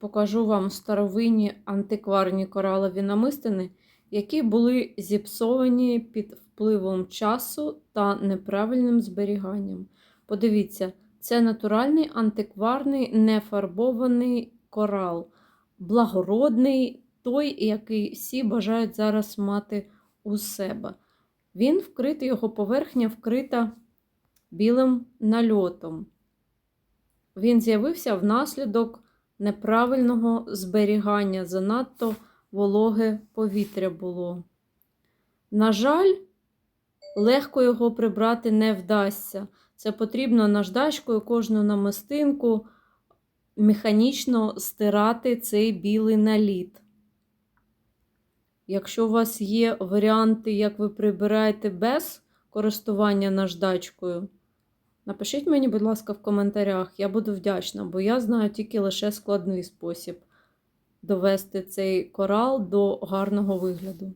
покажу вам старовинні антикварні коралові намистини, які були зіпсовані під впливом часу та неправильним зберіганням. Подивіться, це натуральний антикварний нефарбований корал, благородний, той, який всі бажають зараз мати у себе. Він вкритий, його поверхня вкрита білим нальотом. Він з'явився внаслідок неправильного зберігання, занадто вологе повітря було. На жаль, легко його прибрати не вдасться. Це потрібно наждачкою кожну намистинку механічно стирати цей білий наліт. Якщо у вас є варіанти, як ви прибираєте без користування наждачкою, напишіть мені, будь ласка, в коментарях. Я буду вдячна, бо я знаю тільки лише складний спосіб довести цей корал до гарного вигляду.